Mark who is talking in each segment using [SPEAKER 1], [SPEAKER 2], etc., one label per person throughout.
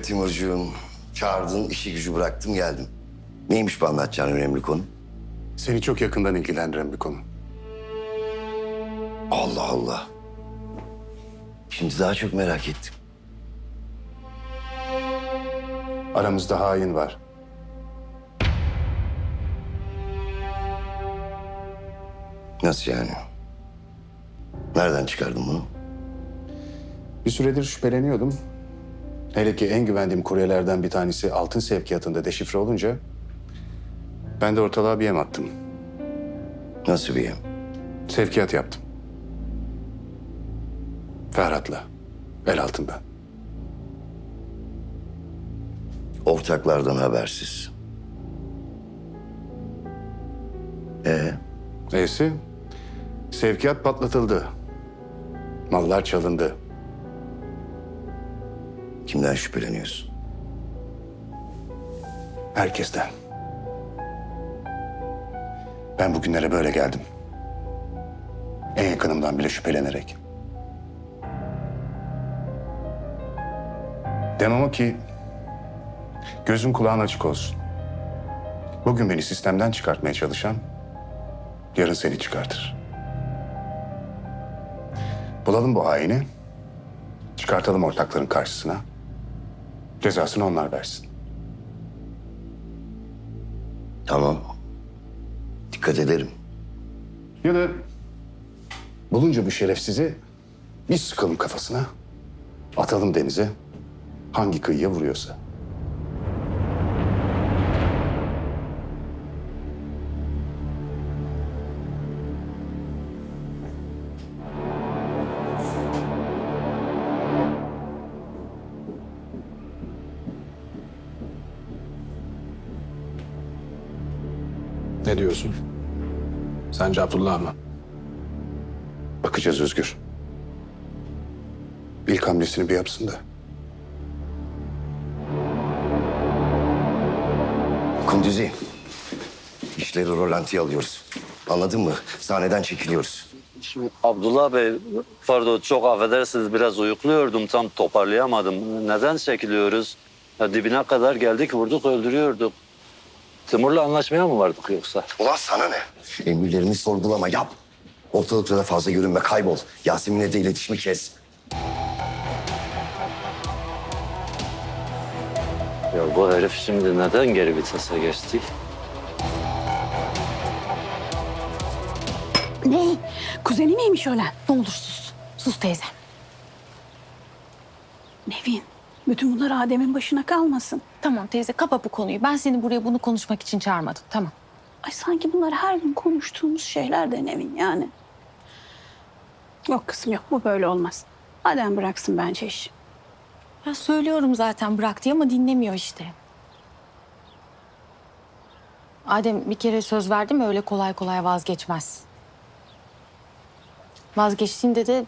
[SPEAKER 1] Evet Timurcuğum. Çağırdın, işi gücü bıraktım geldim. Neymiş bu anlatacağın önemli konu?
[SPEAKER 2] Seni çok yakından ilgilendiren bir konu.
[SPEAKER 1] Allah Allah. Şimdi daha çok merak ettim.
[SPEAKER 2] Aramızda hain var.
[SPEAKER 1] Nasıl yani? Nereden çıkardın bunu?
[SPEAKER 2] Bir süredir şüpheleniyordum. Hele ki en güvendiğim kuryelerden bir tanesi altın sevkiyatında deşifre olunca... ...ben de ortalığa bir yem attım.
[SPEAKER 1] Nasıl bir yem?
[SPEAKER 2] Sevkiyat yaptım. Ferhat'la. El altından.
[SPEAKER 1] Ortaklardan habersiz. Ee,
[SPEAKER 2] Neyse, sevkiyat patlatıldı. Mallar çalındı.
[SPEAKER 1] Kimden şüpheleniyorsun?
[SPEAKER 2] Herkesten. Ben bugünlere böyle geldim. En yakınımdan bile şüphelenerek. Demem o ki gözün kulağın açık olsun. Bugün beni sistemden çıkartmaya çalışan yarın seni çıkartır. Bulalım bu haini. Çıkartalım ortakların karşısına. Cezasını onlar versin.
[SPEAKER 1] Tamam. Dikkat ederim.
[SPEAKER 2] Ya da bulunca bu şerefsizi bir sıkalım kafasına. Atalım denize. Hangi kıyıya vuruyorsa.
[SPEAKER 3] Ne diyorsun? Sence Abdullah mı?
[SPEAKER 2] Bakacağız Özgür. İlk hamlesini bir yapsın da.
[SPEAKER 1] Kunduzi, işleri rolantiye alıyoruz. Anladın mı? Sahneden çekiliyoruz.
[SPEAKER 4] Şimdi Abdullah Bey, pardon çok affedersiniz biraz uyukluyordum tam toparlayamadım. Neden çekiliyoruz? Ya dibine kadar geldik vurduk öldürüyorduk. Timur'la anlaşmaya mı vardık yoksa?
[SPEAKER 1] Ulan sana ne? Emirlerini sorgulama, yap. Ortalıkta da fazla görünme, kaybol. Yasemin'le de iletişimi kes.
[SPEAKER 4] Ya bu herif şimdi neden geri vitese geçti?
[SPEAKER 5] Ne? Kuzeni miymiş ölen? Ne olur sus. Sus teyze. Nevin, bütün bunlar Adem'in başına kalmasın.
[SPEAKER 6] Tamam teyze kapa bu konuyu. Ben seni buraya bunu konuşmak için çağırmadım. Tamam.
[SPEAKER 5] Ay sanki bunlar her gün konuştuğumuz şeyler de Nevin yani. Yok kızım yok, bu böyle olmaz. Adem bıraksın bence işi.
[SPEAKER 6] Ya söylüyorum zaten bırak diye ama dinlemiyor işte. Adem bir kere söz verdi mi öyle kolay kolay vazgeçmez. Vazgeçtiğinde de...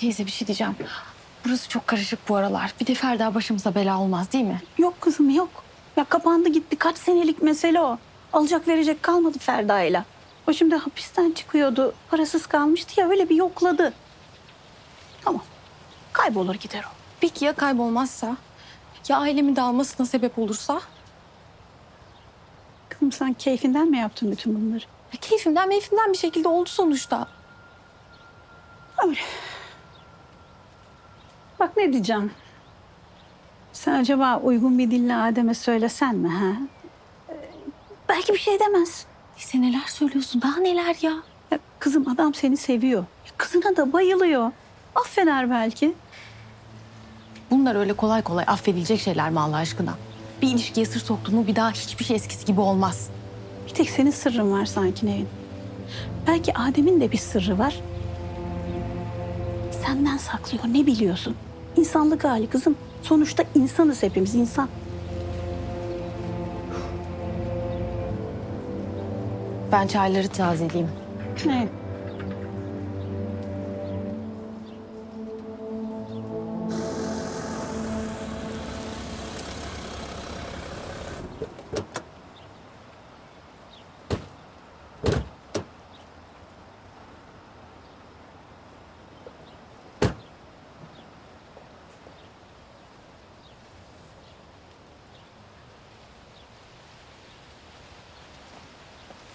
[SPEAKER 6] Teyze bir şey diyeceğim. Burası çok karışık bu aralar. Bir de Ferda başımıza bela olmaz değil mi?
[SPEAKER 5] Yok kızım yok. Ya kapandı gitti, kaç senelik mesele o. Alacak verecek kalmadı Ferda'yla. O şimdi hapisten çıkıyordu, parasız kalmıştı ya öyle bir yokladı. Tamam, kaybolur gider o.
[SPEAKER 6] Peki ya kaybolmazsa? Ya ailemin dağılmasına sebep olursa?
[SPEAKER 5] Kızım sen keyfinden mi yaptın bütün bunları?
[SPEAKER 6] Ya keyfimden meyfimden bir şekilde oldu sonuçta.
[SPEAKER 5] Öyle. Bak ne diyeceğim. Sen acaba uygun bir dille Adem'e söylesen mi ha? Ee, belki bir şey demez.
[SPEAKER 6] Sen neler söylüyorsun? Daha neler ya?
[SPEAKER 5] Ya kızım adam seni seviyor. Ya Kızına da bayılıyor. Affeder belki.
[SPEAKER 6] Bunlar öyle kolay kolay affedilecek şeyler mi Allah aşkına? Bir ilişkiye sır soktun mu bir daha hiçbir şey eskisi gibi olmaz.
[SPEAKER 5] Bir tek senin sırrın var sanki Nevin. Belki Adem'in de bir sırrı var. Senden saklıyor ne biliyorsun? İnsanlık hali kızım. Sonuçta insanız hepimiz insan.
[SPEAKER 6] Ben çayları tazeleyeyim.
[SPEAKER 5] Evet.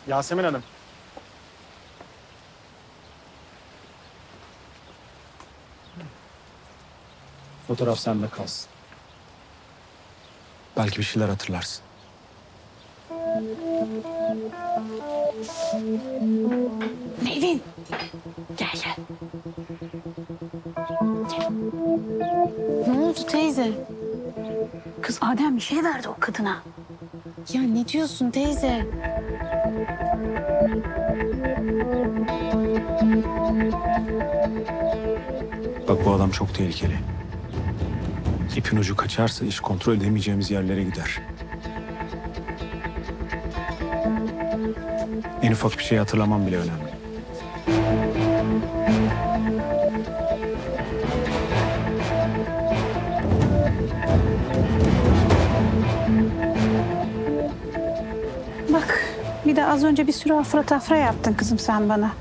[SPEAKER 7] Yasemin Hanım. Fotoğraf sende kalsın. Belki bir şeyler hatırlarsın.
[SPEAKER 5] Nevin. Gel gel.
[SPEAKER 6] Ne oldu teyze?
[SPEAKER 5] Kız Adem bir şey verdi o kadına.
[SPEAKER 6] Ya ne diyorsun teyze?
[SPEAKER 7] Adam çok tehlikeli. İpin ucu kaçarsa iş kontrol edemeyeceğimiz yerlere gider. En ufak bir şey hatırlamam bile önemli.
[SPEAKER 5] Bak bir de az önce bir sürü afra tafra yaptın kızım sen bana.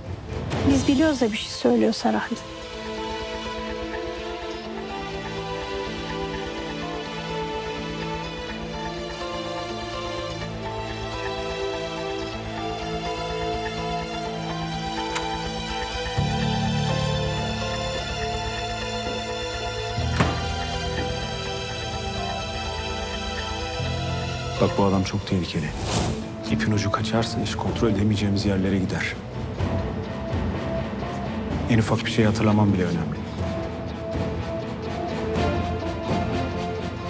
[SPEAKER 5] Biz biliyoruz da bir şey söylüyor Sarahlı.
[SPEAKER 7] Bak bu adam çok tehlikeli. İpin ucu kaçarsa iş kontrol edemeyeceğimiz yerlere gider. En ufak bir şey hatırlamam bile önemli.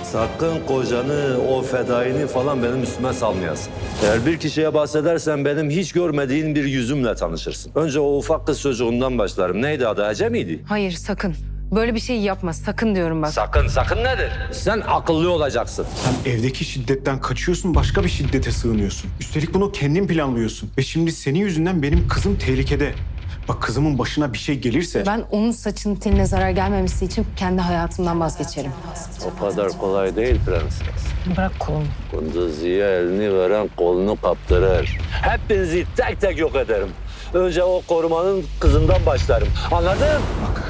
[SPEAKER 4] Sakın kocanı, o fedaini falan benim üstüme salmayasın. Eğer bir kişiye bahsedersen benim hiç görmediğin bir yüzümle tanışırsın. Önce o ufak kız çocuğundan başlarım. Neydi adı? Ece miydi?
[SPEAKER 8] Hayır sakın. Böyle bir şey yapma. Sakın diyorum bak.
[SPEAKER 4] Sakın, sakın nedir? Sen akıllı olacaksın.
[SPEAKER 9] Sen evdeki şiddetten kaçıyorsun, başka bir şiddete sığınıyorsun. Üstelik bunu kendin planlıyorsun. Ve şimdi senin yüzünden benim kızım tehlikede. Bak kızımın başına bir şey gelirse...
[SPEAKER 8] Ben onun saçının teline zarar gelmemesi için kendi hayatımdan vazgeçerim.
[SPEAKER 4] O kadar kolay değil prenses.
[SPEAKER 8] Bırak kolumu.
[SPEAKER 4] Kunduzi'ye elini veren kolunu kaptırır. Hepinizi tek tek yok ederim. Önce o korumanın kızından başlarım. Anladın?
[SPEAKER 9] Bak,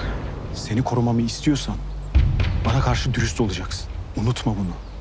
[SPEAKER 9] seni korumamı istiyorsan bana karşı dürüst olacaksın. Unutma bunu.